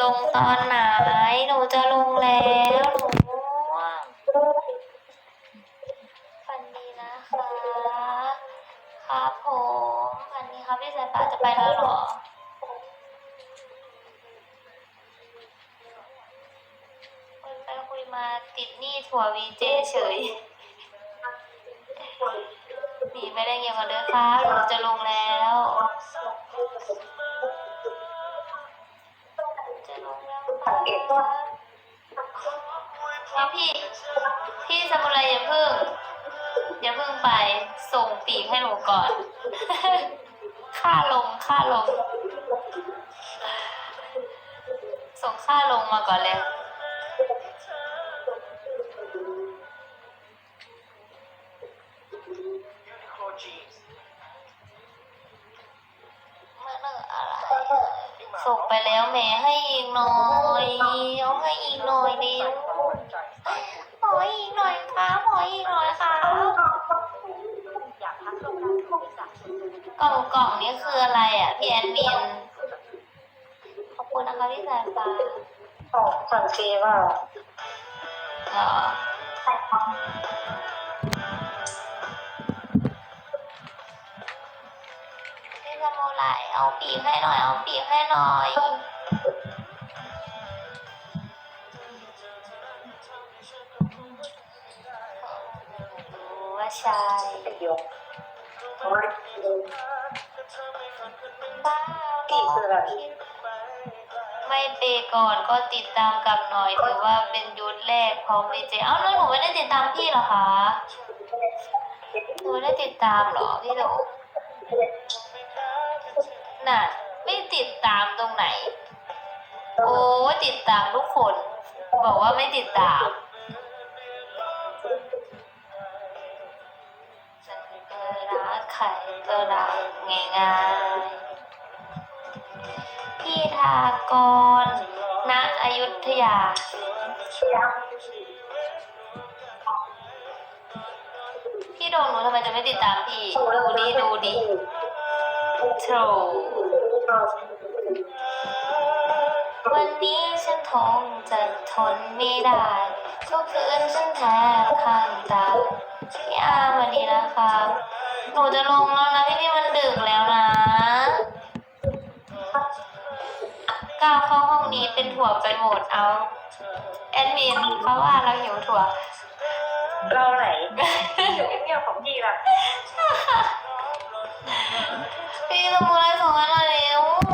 ลงตอนไหน หนูจะลงแล้วหนูง่วงฝันดีนะคะ ครับผมฝันดีครับพี่สายฟ้าจะไปแล้วหรอคุยไปคุยมาติดหนี้ถั่ววีเจเฉยหนีไปได้เงียบกันเด้อค่ะหนูจะลงแล้ว ค่ะพี่พี่พี่สมุไรอย่าเพิ่งอย่าเพิ่งไปส่งปีกให้หนูก่อน ค่าลงค่าลง ส่งค่าลงมาก่อนเลย ส่งไปแล้วแหม่ให้อีกหน่อยเอาให้อีกหน่อยเดียวขออีกหน่อยครับขออีกหน่อยครับอยากพักโรงแรมของอีสานส่วนตัวกล่องกล่องนี้คืออะไรอะพี่แอนมินขอบคุณนะคะพี่สายฟ้าของสั่งฟรีว่า พี่สมุไรเอาปีกให้หน่อย เอาปีกให้หน่อยว่าใช่เป็นยกบ้าพี่คืออะไม่เปย์ก่อนก็ติดตามกับหน่อยถือว่าเป็นยุทธแรกพร้อมวีเจเอ้าแล้วหนูไม่ได้ติดตามพี่เหรอคะ หนูไม่ได้ติดตามเหรอพี่หนู น่ะ ไม่ติดตามตรงไหน โอ้ติดตามทุกคน บอกว่าไม่ติดตาม ฉันเคยรักใครก็รักง่ายๆพี่ทากรณอยุธยาพี่โดนหนูทำไมจะไม่ติดตามพี่ ดูดิดูดิ โถวันนี้ฉันคงจะทนไม่ได้ทุกคืนฉันแทบข้างตายพี่อาร์มสวัสดีนะครับ หนูจะลงแล้วนะพี่พี่มันดึกแล้วนะก้าวเข้าห้องนี้เป็นถั่วไปหมดเอาแอดมินเขาว่าเราหิวถั่ว เราไหนอยู่เงียบๆของพี่ล่ะพี่ส มุไ